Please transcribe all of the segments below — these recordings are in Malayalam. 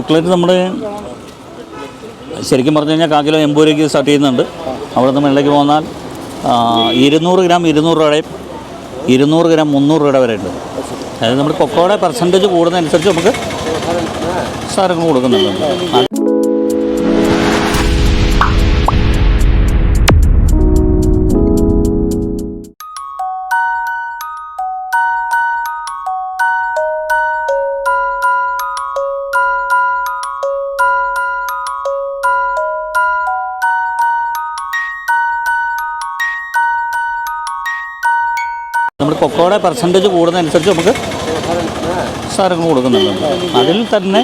ചോക്ലേറ്റ് നമ്മുടെ ശരിക്കും പറഞ്ഞു കഴിഞ്ഞാൽ കാക്കിലോ എൺപത് രൂപയ്ക്ക് സ്റ്റാർട്ട് ചെയ്യുന്നുണ്ട്. അവിടെ നിന്ന് മുകളിലേക്ക് പോന്നാൽ ഇരുന്നൂറ് ഗ്രാം ഇരുന്നൂറ് രൂപയുടെയും ഇരുന്നൂറ് ഗ്രാം മുന്നൂറ് രൂപയുടെ വരെ ഉണ്ട്. അതായത് നമ്മുടെ കൊക്കോയുടെ പെർസെന്റേജ് കൂടുന്നതനുസരിച്ച് നമുക്ക് സാധനങ്ങൾ കൊടുക്കുന്നുണ്ട്. അത് നമ്മുടെ കൊക്കോയുടെ പെർസെന്റേജ് കൂടുന്നതനുസരിച്ച് നമുക്ക് സാധനങ്ങൾ കൊടുക്കുന്നുണ്ട്. അതിൽ തന്നെ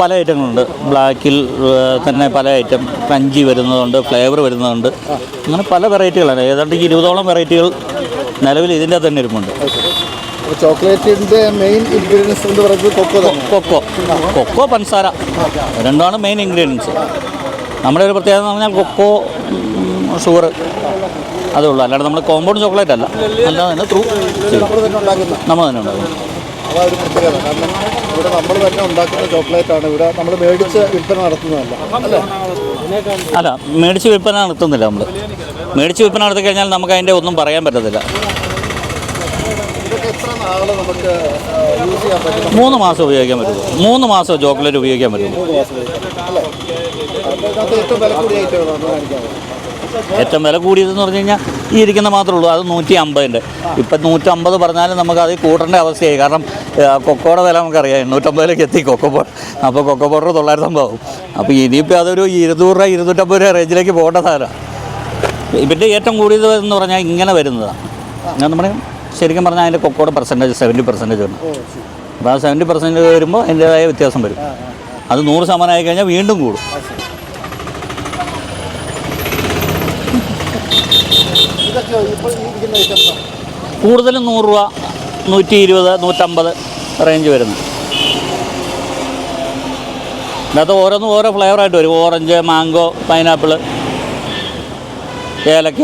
പല ഐറ്റങ്ങളുണ്ട്. ബ്ലാക്കിൽ തന്നെ പല ഐറ്റം. ക്രഞ്ചി വരുന്നതുണ്ട് ഫ്ലേവർ വരുന്നതുണ്ട്. അങ്ങനെ പല വെറൈറ്റികളാണ്. ഏതാണ്ട് ഇരുപതോളം വെറൈറ്റികൾ നിലവിൽ ഇതിന്റെ തന്നെ ഇരിപ്പുണ്ട്. ചോക്ലേറ്റിന്റെ മെയിൻ ഇൻഗ്രീഡിയൻസ് എന്ന് പറയുന്നത് കൊക്കോ കൊക്കോ. കൊക്കോ പഞ്ചസാര രണ്ടുമാണ് മെയിൻ ഇൻഗ്രീഡിയൻസ് നമ്മുടെ ഒരു പ്രത്യേകത എന്ന് പറഞ്ഞാൽ കൊക്കോ ഷുഗർ അതേ ഉള്ളൂ. അല്ലാതെ നമ്മൾ കോമ്പൗണ്ട് ചോക്ലേറ്റ് അല്ല. അല്ലാതെ തന്നെ ത്രൂ നമ്മൾ തന്നെ ഉണ്ടാക്കുന്ന നമ്മൾ തന്നെ ഉണ്ടാകും അതാ ഒരു പ്രത്യേകത. കാരണം ഇവിടെ നമ്മൾ തന്നെ ഉണ്ടാക്കുന്ന ചോക്ലേറ്റ് ആണ്. ഇവിടെ നമ്മൾ മേടിച്ച് വിൽപ്പന നടത്തുന്നതല്ല. അല്ലേ? അല്ല മേടിച്ച് വിൽപ്പന നടത്തുന്നില്ല നമ്മൾ മേടിച്ച് വിൽപ്പന നടത്തി കഴിഞ്ഞാൽ നമുക്ക് അതിന്റെ ഒന്നും പറയാൻ പറ്റത്തില്ല. പറ്റും? മൂന്ന് മാസം ഉപയോഗിക്കാൻ പറ്റുള്ളൂ മൂന്ന് മാസം ചോക്ലേറ്റ് ഉപയോഗിക്കാൻ പറ്റുള്ളൂ ഏറ്റവും വില കൂടിയ കാണിക്കാമോ? ഏറ്റവും വില കൂടിയതെന്ന് പറഞ്ഞു കഴിഞ്ഞാൽ ഈ ഇരിക്കുന്ന മാത്രമേ ഉള്ളൂ. അത് നൂറ്റി അമ്പതിന്റെ ഇപ്പം നൂറ്റമ്പത് പറഞ്ഞാലും നമുക്ക് അത് കൂട്ടേണ്ട അവസ്ഥയായി. കാരണം കൊക്കോടെ വില നമുക്കറിയാം. എണ്ണൂറ്റമ്പതിലേക്ക് എത്തി കൊക്കോ പൗഡർ അപ്പോൾ കൊക്കോ പൗഡർ തൊള്ളായിരത്തി അമ്പതാവും അപ്പോൾ ഇനിയിപ്പോൾ അതൊരു ഇരുന്നൂറ് രൂപ ഇരുന്നൂറ്റമ്പത് രൂപ റേഞ്ചിലേക്ക് പോകേണ്ട സാധനമാണ് ഇതിന്റെ ഏറ്റവും കൂടിയത് എന്ന് പറഞ്ഞാൽ ഇങ്ങനെ വരുന്നതാണ് ഞാൻ നമ്മുടെ ശരിക്കും പറഞ്ഞാൽ അതിന്റെ കൊക്കോയുടെ പെർസെന്റേജ് സെവന്റി പെർസെന്റേജ് ഉണ്ട് അപ്പോൾ ആ സെവന്റി പെർസെന്റേജ് വരുമ്പോൾ അതിന്റേതായ വ്യത്യാസം വരും. അത് നൂറ് ശതമാനം ആയി കഴിഞ്ഞാൽ വീണ്ടും കൂടും ഇതൊക്കെ ഇപ്പോൾ ഈ ഇരിക്കുന്ന ഐറ്റം കൂടുതലും നൂറ് രൂപ നൂറ്റി ഇരുപത് നൂറ്റമ്പത് റേഞ്ച് വരുന്നു. ഇതിനകത്ത് ഓരോന്നും ഓരോ ഫ്ലേവറായിട്ട് വരും. ഓറഞ്ച് മാംഗോ പൈനാപ്പിൾ ഏലക്ക.